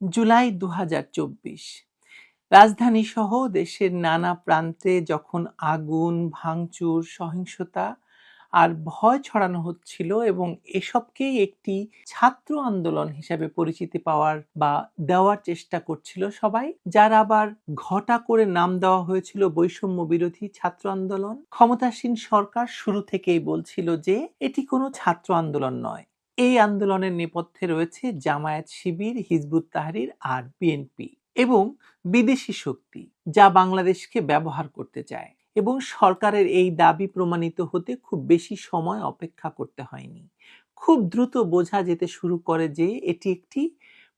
জুলাই দু হাজার চব্বিশ। রাজধানী সহ দেশের নানা প্রান্তে যখন আগুন, ভাঙচুর, সহিংসতা আর ভয় ছড়ানো হচ্ছিল এবং এসবকেই একটি ছাত্র আন্দোলন হিসাবে পরিচিতি পাওয়ার বা দেওয়ার চেষ্টা করছিল সবাই, যার আবার ঘটা করে নাম দেওয়া হয়েছিল বৈষম্য বিরোধী ছাত্র আন্দোলন। ক্ষমতাসীন সরকার শুরু থেকেই বলছিল যে, এটি কোনো ছাত্র আন্দোলন নয়। এই আন্দোলনের নেপথ্যে রয়েছে জামায়াত শিবির, হিজবুত তাহরির আর বিএনপি এবং বিদেশি শক্তি যা বাংলাদেশকে ব্যবহার করতে চায় এবং সরকারের এই দাবি প্রমাণিত হতে খুব বেশি সময় অপেক্ষা করতে হয়নি। খুব দ্রুত বোঝা যেতে শুরু করে যে এটি একটি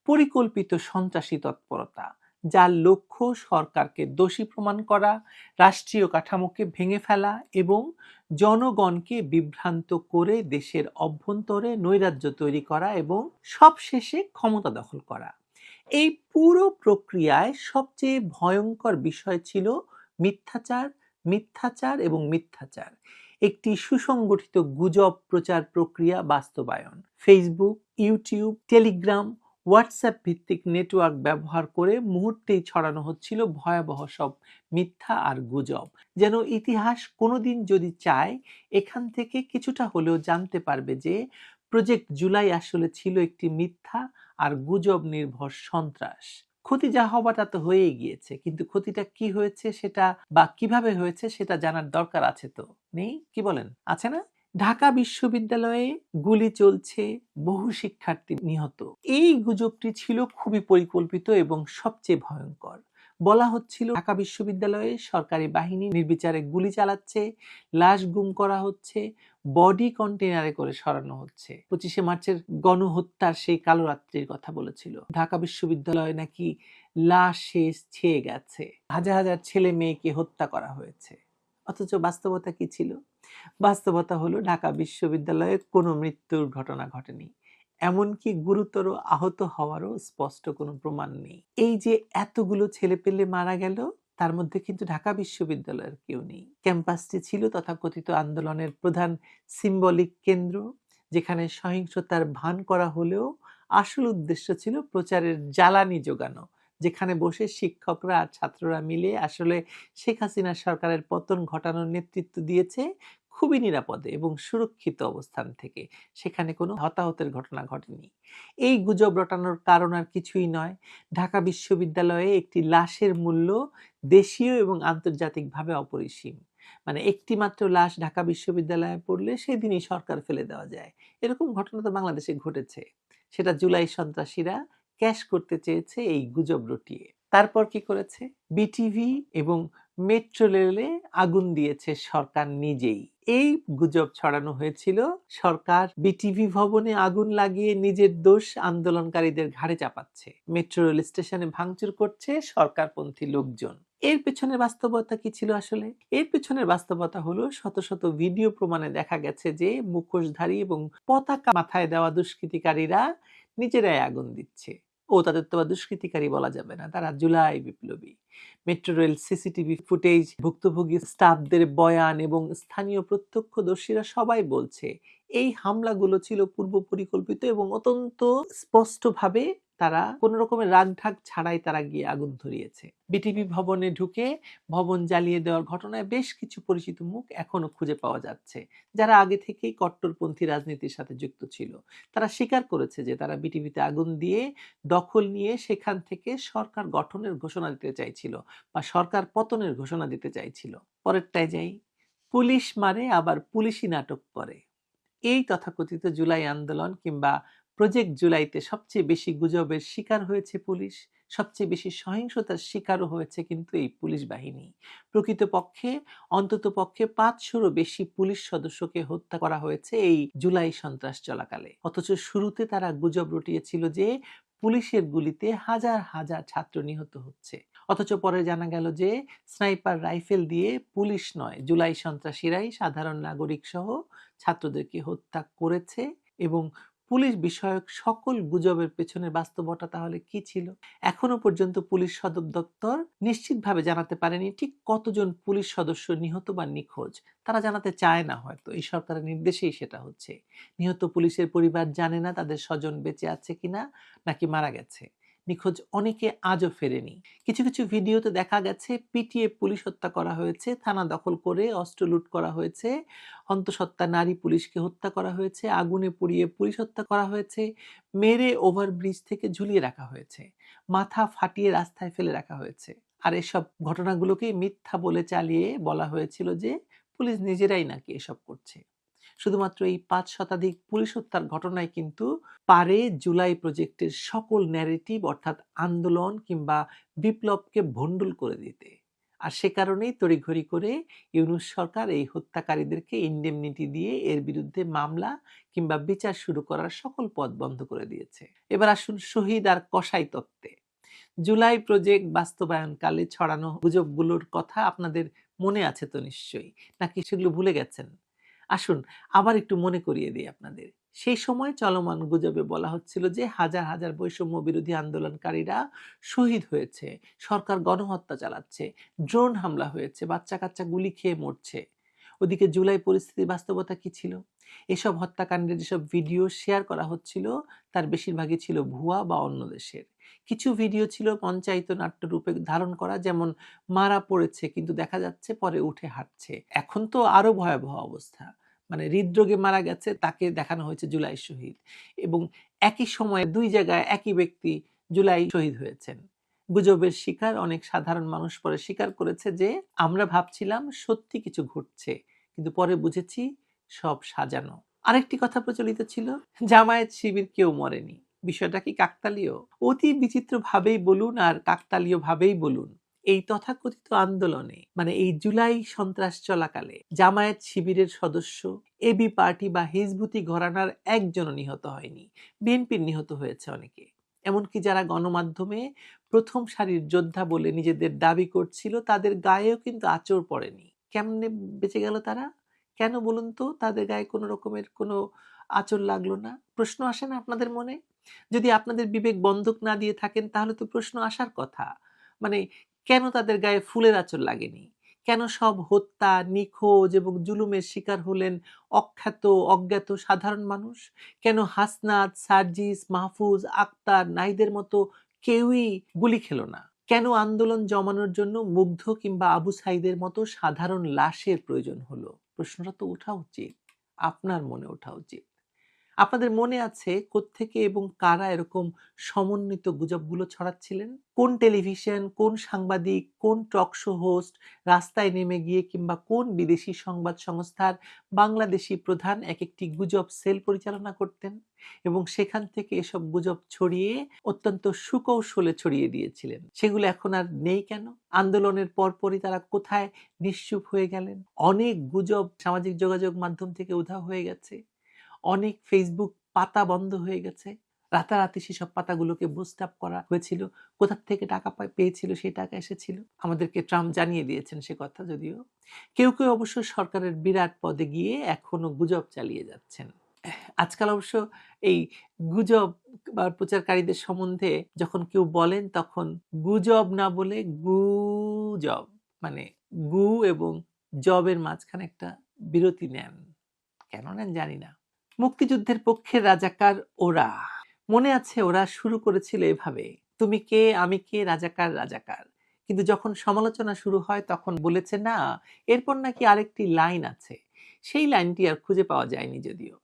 পরিকল্পিত সন্ত্রাসী তৎপরতা। যার লক্ষ্য সরকারকে দোষী প্রমাণ করা, রাষ্ট্রীয় কাঠামোকে ভেঙে ফেলা এবং জনগণকে বিভ্রান্ত করে দেশের অভ্যন্তরে নৈরাজ্য তৈরি করা এবং সবশেষে ক্ষমতা দখল করা। এই পুরো প্রক্রিয়ায় সবচেয়ে ভয়ঙ্কর বিষয় ছিল মিথ্যাচার মিথ্যাচার এবং মিথ্যাচার। একটি সুসংগঠিত গুজব প্রচার প্রক্রিয়া বাস্তবায়ন। ফেসবুক ইউটিউব টেলিগ্রাম হোয়াটসঅ্যাপ ভিত্তিক নেটওয়ার্ক ব্যবহার করে মুহূর্তেই ছড়ানো হচ্ছিল ভয়াবহ সব মিথ্যা আর গুজব। যেন ইতিহাস কোনোদিন যদি চায়, এখান থেকে কিছুটা হলেও জানতে পারবে যে প্রজেক্ট জুলাই আসলে ছিল একটি মিথ্যা আর গুজব নির্ভর সন্ত্রাস। ক্ষতি যা হবার তা তো হয়েই গিয়েছে, কিন্তু ক্ষতিটা কি হয়েছে সেটা বা কীভাবে হয়েছে সেটা জানার দরকার আছে তো। নেই? কি বলেন? আছে না? ঢাকা বিশ্ববিদ্যালয়ে গুলি চলছে বহু শিক্ষার্থী নিহত। এই গুজবটি ছিল খুবই পরিকল্পিত এবং সবচেয়ে ভয়ঙ্কর। বলা হচ্ছিল, ঢাকা বিশ্ববিদ্যালয়ে সরকারি বাহিনী নির্বিচারে গুলি চালাচ্ছে, লাশ গুম করা হচ্ছে, বডি কন্টেনারে করে সরানো হচ্ছে। পঁচিশে মার্চের গণহত্যার সেই কালো রাত্রির কথা বলেছিল। ঢাকা বিশ্ববিদ্যালয়ে নাকি লাশ শেষ ছেয়ে গেছে। হাজার হাজার ছেলে মেয়েকে হত্যা করা হয়েছে। অথচ বাস্তবতা কি ছিল? বাস্তবতা হলো ঢাকা বিশ্ববিদ্যালয়ে কোনো মৃত্যুর ঘটনা ঘটেনি। এমনকি গুরুতর আহত হওয়ারও স্পষ্ট কোনো প্রমাণ নেই। এই যে এতগুলো ছেলে পেলে মারা গেল, তার মধ্যে কিন্তু ঢাকা বিশ্ববিদ্যালয়ের কেউ নেই। ক্যাম্পাসটি ছিল তথাকথিত আন্দোলনের প্রধান সিম্বলিক কেন্দ্র, যেখানে সহিংসতার ভান করা হলেও আসল উদ্দেশ্য ছিল প্রচারের জ্বালানি যোগানো যেখানে বসে শিক্ষকরা আর ছাত্ররা মিলে আসলে শেখ হাসিনা সরকারের পতন ঘটানোর নেতৃত্ব দিয়েছে খুবই নিরাপদে এবং সুরক্ষিত অবস্থান থেকে। সেখানে কোনো হতাহতের ঘটনা ঘটেনি। এই গুজব রটানোর কারণ আর কিছুই নয়। ঢাকা বিশ্ববিদ্যালয়ে একটি লাশের মূল্য দেশীয় এবং আন্তর্জাতিকভাবে অপরিসীম। মানে একটি মাত্র লাশ ঢাকা বিশ্ববিদ্যালয়ে পড়লে সেদিনই সরকার ফেলে দেওয়া যায়। এরকম ঘটনা তো বাংলাদেশে ঘটেছে। সেটা জুলাই সন্ত্রাসীরা ক্যাশ করতে চেয়েছে এই গুজব রটিয়ে। তারপর কি করেছে? বিটিভি এবং মেট্রো রেলে আগুন দিয়েছে সরকার নিজেই। এই গুজব ছড়ানো হয়েছিল সরকার বিটিভি ভবনে আগুন লাগিয়ে নিজের দোষ আন্দোলনকারীদের ঘাড়ে চাপাচ্ছে। মেট্রো রেল স্টেশনে ভাঙচুর করছে সরকারপন্থী লোকজন। এর পেছনের বাস্তবতা কি ছিল আসলে? এর পেছনের বাস্তবতা হলো শত শত ভিডিও প্রমাণে দেখা গেছে যে মুখোশধারী এবং পতাকা মাথায় দেওয়া দুষ্কৃতিকারীরা নিজেরাই আগুন দিচ্ছে। ও তাদের তো দুষ্কৃতিকারী বলা যাবে না। তারা জুলাই বিপ্লবী। মেট্রো রেল সিসিটিভি ফুটেজ, ভুক্তভোগী স্টাফদের বয়ান এবং স্থানীয় প্রত্যক্ষদর্শীরা সবাই বলছে, এই হামলাগুলো ছিল পূর্ব পরিকল্পিত এবং অত্যন্ত স্পষ্টভাবে তারা কোন রকমের রাগ ঢাক ছাড়াই তারা গিয়ে আগুন ধরিয়েছে। বিটিভি ভবনে ঢুকে ভবন জ্বালিয়ে দেওয়ার ঘটনায় বেশ কিছু পরিচিত মুখ এখনও খুঁজে পাওয়া যাচ্ছে, যারা আগে থেকেই কট্টরপন্থী রাজনীতির সাথে যুক্ত ছিল। তারা স্বীকার করেছে যে তারা বিটিভিতে আগুন দিয়ে দখল নিয়ে সেখান থেকে সরকার গঠনের ঘোষণা দিতে চাইছিল বা সরকার পতনের ঘোষণা দিতে চাইছিল। পরেরটায় যাই, পুলিশ মারে, আবার পুলিশই নাটক করে। এই তথাকথিত জুলাই আন্দোলন কিংবা প্রজেক্ট জুলাইতে সবচেয়ে বেশি গুজবের শিকার হয়েছে পুলিশ। সবচেয়ে বেশি সহিংসতার শিকারও হয়েছে কিন্তু এই পুলিশ বাহিনী। প্রকৃতপক্ষে অন্তত পক্ষে পাঁচশোরও বেশি পুলিশ সদস্যকে হত্যা করা হয়েছে এই জুলাই সন্ত্রাস চলাকালে। অথচ শুরুতে তারা গুজব রটিয়েছিল যে পুলিশের গুলিতে হাজার হাজার ছাত্র নিহত হচ্ছে। অথচ পরে জানা গেল যে স্নাইপার রাইফেল দিয়ে পুলিশ নয়, জুলাই সন্ত্রাসীরাই সাধারণ নাগরিক সহ ছাত্রদেরকে হত্যা করেছে এবং পুলিশ বিষয়ক সকল গুজবের পেছনে বাস্তবতা তাহলে কি ছিল? এখনও পর্যন্ত পুলিশ সদর দপ্তর নিশ্চিতভাবে জানাতে পারেনি ঠিক কতজন পুলিশ সদস্য নিহত বা নিখোঁজ। তারা জানাতে চায় না হয়তো, এই সরকারের নির্দেশেই সেটা হচ্ছে। নিহত পুলিশের পরিবার জানে না তাদের স্বজন বেঁচে আছে কিনা নাকি মারা গেছে। নিখোঁজ অনেকে আজও ফেরেনি। কিছু কিছু ভিডিওতে দেখা গেছে, পিটিয়ে পুলিশ হত্যা করা হয়েছে, থানা দখল করে অস্ত্র লুট করা হয়েছে, অন্তঃসত্ত্বা নারী পুলিশকে হত্যা করা হয়েছে, আগুনে পুড়িয়ে পুলিশ হত্যা করা হয়েছে, মেরে ওভারব্রিজ থেকে ঝুলিয়ে রাখা হয়েছে, মাথা ফাটিয়ে রাস্তায় ফেলে রাখা হয়েছে। আর এসব ঘটনাগুলোকেই মিথ্যা বলে চালিয়ে বলা হয়েছিল যে, পুলিশ নিজেরাই নাকি এসব করছে। শুধুমাত্র এই পাঁচ শতাধিক পুলিশ হত্যার ঘটনায় কিন্তু পারে জুলাই প্রজেক্টের সকল ন্যারেটিভ অর্থাৎ আন্দোলন কিংবা বিপ্লবকে ভণ্ডুল করে দিতে। আর সে কারণেই তড়িঘড়ি করে ইউনুস সরকার এই হত্যাকারীদেরকে ইন্ডেমনিটি দিয়ে এর বিরুদ্ধে মামলা কিংবা বিচার শুরু করার সকল পথ বন্ধ করে দিয়েছে। এবার আসুন শহীদ আর কসাই তত্ত্বে। জুলাই প্রজেক্ট বাস্তবায়নকালে ছড়ানো গুজবগুলোর কথা আপনাদের মনে আছে তো নিশ্চয়ই, নাকি সেগুলো ভুলে গেছেন? আসুন আবার একটু মনে করিয়ে দিই আপনাদের। সেই সময় চলমান গুজবে বলা হচ্ছিল যে হাজার হাজার বৈষম্য বিরোধী আন্দোলনকারীরা শহীদ হয়েছে, সরকার গণহত্যা চালাচ্ছে, ড্রোন হামলা হয়েছে বাচ্চা কাচ্চা গুলি খেয়ে মরছে। ওদিকে জুলাই পরিস্থিতির বাস্তবতা কি ছিল? এসব হত্যাকাণ্ডের যেসব ভিডিও শেয়ার করা হচ্ছিল, তার বেশিরভাগই ছিল ভুয়া বা অন্য দেশের। কিছু ভিডিও ছিল পঞ্চায়েত নাট্য রূপে ধারণ করা, যেমন মারা পড়েছে কিন্তু দেখা যাচ্ছে পরে উঠে হাঁটছে। এখন তো আরও ভয়াবহ অবস্থা। মানে হৃদরোগে মারা গেছে, তাকে দেখানো হয়েছে জুলাই শহীদ। এবং একই সময়ে দুই জায়গায় একই ব্যক্তি জুলাই শহীদ হয়েছেন। গুজবের শিকার, অনেক সাধারণ মানুষ পরে স্বীকার করেছে যে, আমরা ভাবছিলাম সত্যি কিছু ঘটছে, কিন্তু পরে বুঝেছি সব সাজানো। আরেকটি কথা প্রচলিত ছিল, জামায়াত শিবির কেউ মরেনি। বিষয়টা কি কাকতালীয়? অতি বিচিত্র ভাবেই বলুন আর কাকতালীয় ভাবেই বলুন। এই তথাকথিত আন্দোলনে মানে এই জুলাই সন্ত্রাস চলাকালে জামায়াত শিবিরের সদস্য এবি পার্টি বা হিজবুতি ঘরানার একজনও নিহত হয়নি। বিএনপির নিহত হয়েছে অনেকে। এমনকি যারা গণমাধ্যমে প্রথম সারির যোদ্ধা বলে নিজেদের দাবি করছিল, তাদের গায়েও কিন্তু আচর পড়েনি। কেমনে বেঁচে গেল তারা? কেন বলুন তো? তাদের গায়ে কোনো রকমের কোনো আচর লাগল না? প্রশ্ন আসে না আপনাদের মনে? যদি আপনাদের বিবেক বন্ধক না দিয়ে থাকেন, তাহলে তো প্রশ্ন আসার কথা। মানে কেন তাদের গায়ে ফুলের আচর লাগেনি? কেন সব হত্যা, নিখোঁজ এবং জুলুমের শিকার হলেন অখ্যাত, অজ্ঞাত সাধারণ মানুষ? কেন হাসনাত, সার্জিস, মাহফুজ, আক্তার নাইদের মতো কেউই গুলি খেল না? কেন আন্দোলন জমানোর জন্য মুগ্ধ কিংবা আবু সাইদের মতো সাধারণ লাশের প্রয়োজন হলো? প্রশ্নটা তো ওঠা উচিত। আপনার মনে ওঠা উচিত। আপনাদের মনে আছে কোত্থেকে এবং কারা এরকম সমন্বিত গুজবগুলো ছড়াচ্ছিলেন? কোন টেলিভিশন, কোন সাংবাদিক, কোন টক শো হোস্ট, রাস্তায় নেমে গিয়ে কিংবা কোন বিদেশি সংবাদ সংস্থার বাংলাদেশি প্রধান এক একটি গুজব সেল পরিচালনা করতেন এবং সেখান থেকে এসব গুজব ছড়িয়ে অত্যন্ত সুকৌশলে ছড়িয়ে দিয়েছিলেন? সেগুলো এখন আর নেই কেন? আন্দোলনের পরপরই তারা কোথায় নিশ্চুপ হয়ে গেলেন? অনেক গুজব সামাজিক যোগাযোগ মাধ্যম থেকে উধাও হয়ে গেছে। অনেক ফেসবুক পাতা বন্ধ হয়ে গেছে। রাতারাতি সেসব পাতাগুলোকে বুস্ট আপ করা হয়েছিল। কোথা থেকে টাকা পেয়েছিল সেই টাকা এসেছিল? আমাদেরকে ট্রাম্প জানিয়ে দিয়েছেন সে কথা যদিও। কেউ কেউ অবশ্য সরকারের বিরাট পদে গিয়ে এখনও গুজব চালিয়ে যাচ্ছেন। আজকাল অবশ্য এই গুজব বা প্রচারকারীদের সম্বন্ধে যখন কেউ বলেন তখন গুজব না বলে গুজব মানে গু এবং জবের মাঝখানে একটা বিরতি নেন। কেন নেন জানি না। মুক্তিযুদ্ধের পক্ষের রাজাকার ওরা। মনে আছে ওরা শুরু করেছিল এভাবে, তুমি কে? আমি কে? রাজাকার রাজাকার। কিন্তু যখন সমালোচনা শুরু হয়, তখন বলেছে, না, এরপর নাকি আরেকটি লাইন আছে। সেই লাইনটি আর খুঁজে পাওয়া যায়নি যদিও।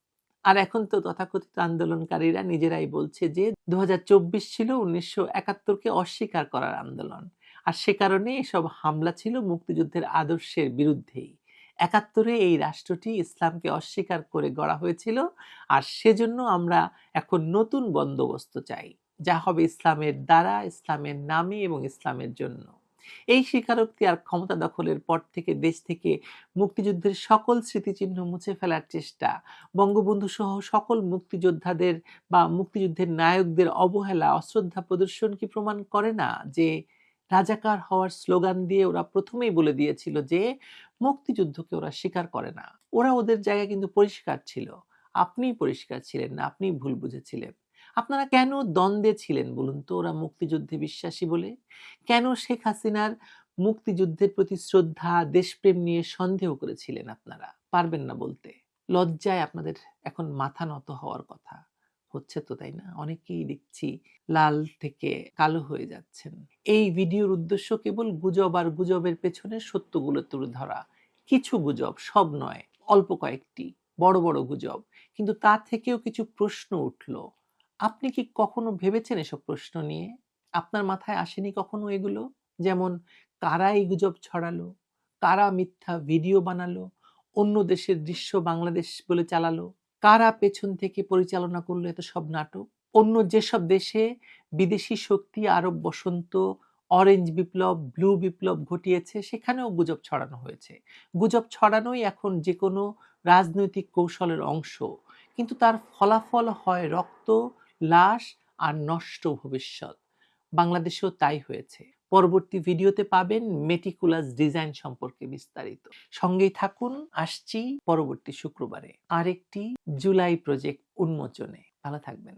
আর এখন তো তথাকথিত আন্দোলনকারীরা নিজেরাই বলছে যে দু হাজার চব্বিশ ছিল উনিশশো একাত্তরকে অস্বীকার করার আন্দোলন। আর সে কারণে এসব হামলা ছিল মুক্তিযুদ্ধের আদর্শের বিরুদ্ধেই। একাত্তরে এই রাষ্ট্রটি ইসলামকে অস্বীকার করে গড়া হয়েছিল। আর সেজন্য আমরা এখন নতুন বন্দোবস্ত চাই, যা হবে ইসলামের দ্বারা, ইসলামের নামে এবং ইসলামের জন্য। এই স্বীকারোক্তি আর ক্ষমতা দখলের পর থেকে দেশ থেকে মুক্তিযুদ্ধের সকল স্মৃতিচিহ্ন মুছে ফেলার চেষ্টা বঙ্গবন্ধু সহ সকল মুক্তিযোদ্ধাদের বা মুক্তিযুদ্ধের নায়কদের অবহেলা, অশ্রদ্ধা প্রদর্শন কি প্রমাণ করে না যে রাজাকার হওয়ার স্লোগান দিয়ে ওরা প্রথমেই বলে দিয়েছিল যে, মুক্তিযুদ্ধকে ওরা স্বীকার করে না। ওরা ওদের জায়গা কিন্তু পরিষ্কার ছিল। আপনি পরিষ্কার ছিলেন না আপনি ভুল বুঝেছিলেন। আপনারা কেন দ্বন্দ্বে ছিলেন বলুন তো ওরা মুক্তিযুদ্ধে বিশ্বাসী বলে? কেন শেখ হাসিনার মুক্তিযুদ্ধের প্রতি শ্রদ্ধা, দেশপ্রেম নিয়ে সন্দেহ করেছিলেন আপনারা? পারবেন না বলতে। লজ্জায় আপনাদের এখন মাথা নত হওয়ার কথা। হচ্ছে তো, তাই না? অনেকেই দেখছি লাল থেকে কালো হয়ে যাচ্ছেন। এই ভিডিওর উদ্দেশ্য কেবল গুজব আর গুজবের পেছনে সত্যগুলো তুলে ধরা। কিছু গুজব, সব নয়, অল্প কয়েকটি, বড় বড় গুজব। কিন্তু তা থেকেও কিছু প্রশ্ন উঠল। আপনি কি কখনো ভেবেছেন এসব প্রশ্ন নিয়ে? আপনার মাথায় আসেনি কখনো এগুলো? যেমন, কারা এই গুজব ছড়ালো? কারা মিথ্যা ভিডিও বানালো? অন্য দেশের দৃশ্য বাংলাদেশ বলে চালালো? কারা পেছন থেকে পরিচালনা করল এত সব নাটক? অন্য যেসব দেশে বিদেশি শক্তি, আরব বসন্ত অরেঞ্জ বিপ্লব ব্লু বিপ্লব ঘটিয়েছে, সেখানেও গুজব ছড়ানো হয়েছে। গুজব ছড়ানোই এখন যে কোনো রাজনৈতিক কৌশলের অংশ। কিন্তু তার ফলাফল হয় রক্ত, লাশ আর নষ্ট ভবিষ্যৎ। বাংলাদেশেও তাই হয়েছে। পরবর্তী ভিডিওতে পাবেন মেটিকুলাস ডিজাইন সম্পর্কে বিস্তারিত। সঙ্গেই থাকুন, আসছি পরবর্তী শুক্রবারে। আরেকটি জুলাই প্রজেক্ট উন্মোচনে। ভালো থাকবেন।